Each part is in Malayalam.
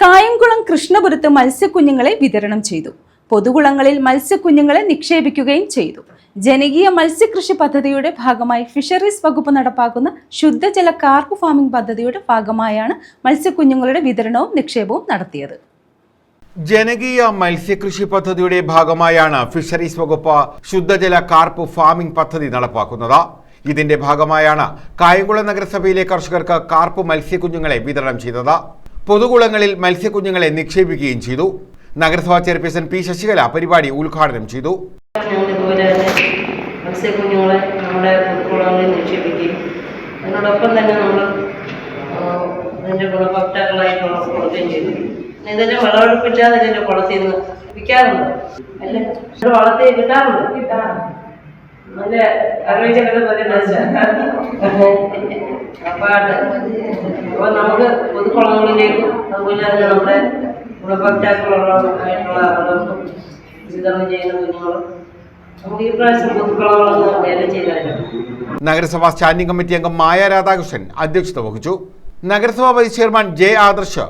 കായംകുളം കൃഷ്ണപുരത്ത് മത്സ്യക്കുഞ്ഞുങ്ങളെ വിതരണം ചെയ്തു. പൊതുകുളങ്ങളിൽ മത്സ്യക്കുഞ്ഞുങ്ങളെ നിക്ഷേപിക്കുകയും ചെയ്തു. ജനകീയ മത്സ്യകൃഷി പദ്ധതിയുടെ ഭാഗമായി ഫിഷറീസ് വകുപ്പ് നടപ്പാക്കുന്ന ശുദ്ധജല കാർപ്പ് ഫാമിംഗ് പദ്ധതിയുടെ ഭാഗമായാണ് മത്സ്യക്കുഞ്ഞുങ്ങളുടെ വിതരണവും നിക്ഷേപവും നടത്തിയത്. ജനകീയ മത്സ്യകൃഷി പദ്ധതിയുടെ ഭാഗമായാണ് ഫിഷറീസ് വകുപ്പ് ശുദ്ധജല കാർപ്പ് ഫാമിംഗ് പദ്ധതി നടപ്പാക്കുന്നത്. ഇതിന്റെ ഭാഗമായാണ് കായംകുളം നഗരസഭയിലെ കർഷകർക്ക് കാർപ്പ് മത്സ്യക്കുഞ്ഞുങ്ങളെ വിതരണം ചെയ്തത്. പൊതുകുളങ്ങളിൽ മത്സ്യക്കുഞ്ഞുങ്ങളെ നിക്ഷേപിക്കുകയും ചെയ്തു. നഗരസഭാ ചെയർപേഴ്സൺ പി ശശികല പരിപാടി ഉദ്ഘാടനം ചെയ്തു. മത്സ്യക്കുഞ്ഞുങ്ങളെ നമ്മുടെ കുളങ്ങളിൽ നിക്ഷേപിക്കുകയും അതിനോടൊപ്പം തന്നെ നമ്മൾ ഇതിന്റെ ഗുണഭോക്താക്കളായിട്ടുള്ള കൊടുക്കുകയും ചെയ്തു. ഇതിന്റെ വിളവെടുപ്പില്ലാതെ ഇതിന്റെ കുളത്തിൽ നിന്ന് വിൽക്കാറുണ്ട്. അല്ല? വളർത്തി കിട്ടാറുണ്ട് കിട്ടാറുണ്ട്. നല്ല അപ്പാട്ട് അപ്പോൾ നമുക്ക് പൊതുക്കുളങ്ങളിലേക്കും അതുപോലെ തന്നെ നമ്മുടെ ഗുണഭോക്താക്കളുള്ള ആയിട്ടുള്ള ആളുകൾക്കും വിതരണം ചെയ്യുന്ന കുഞ്ഞുങ്ങളും നഗരസഭാ സ്റ്റാൻഡിംഗ് കമ്മിറ്റി അംഗം മായ രാധാകൃഷ്ണൻ അധ്യക്ഷത വഹിച്ചു. നഗരസഭാ vice chairman J Adarsh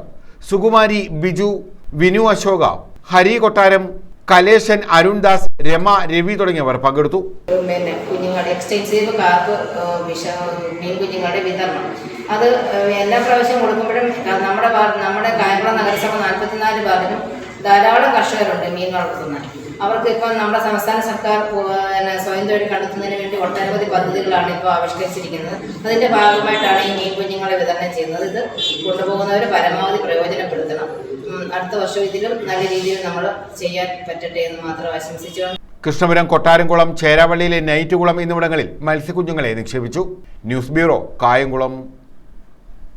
Sukumari Biju Vinu Ashoka Hari Kottaram Kaleshan Arundas Rama Ravi തുടങ്ങിയവർ പങ്കെടുത്തു. പിന്നെ കുഞ്ഞുങ്ങളുടെ എക്സ്റ്റെൻസീവ് കാർപ്പ് മീൻ കുഞ്ഞുങ്ങളുടെ വിതരണം. അത് എല്ലാ പ്രാവശ്യം കൊടുക്കുമ്പോഴും നമ്മുടെ നമ്മുടെ കായംകുളം നഗരസഭ നാൽപ്പത്തിനാല് വാർഡിനും ധാരാളം കർഷകരുണ്ട് മീൻ വളർത്തുന്ന. അവർക്ക് ഇപ്പം നമ്മുടെ സംസ്ഥാന സർക്കാർ പിന്നെ സ്വയം തൊഴിൽ കണ്ടെത്തുന്നതിന് വേണ്ടി ഒട്ടനവധി പദ്ധതികളാണ് ഇപ്പോൾ ആവിഷ്കരിച്ചിരിക്കുന്നത്. അതിന്റെ ഭാഗമായിട്ടാണ് ഈ മീൻ കുഞ്ഞുങ്ങളെ വിതരണം ചെയ്യുന്നത്. ഇത് കൊണ്ടുപോകുന്നവർ പരമാവധി പ്രയോജനപ്പെടുത്തണം. അടുത്ത വർഷം ഇതിലും നല്ല രീതിയിൽ നമ്മൾ ചെയ്യാൻ പറ്റട്ടെ എന്ന് മാത്രം ആശംസിച്ചുകൊണ്ട് കൃഷ്ണപുരം കൊട്ടാരംകുളം ചേരാവള്ളിയിലെ നൈറ്റുകുളം എന്നിവിടങ്ങളിൽ മത്സ്യക്കുഞ്ഞുങ്ങളെ നിക്ഷേപിച്ചു. News bureau Kayamkulam.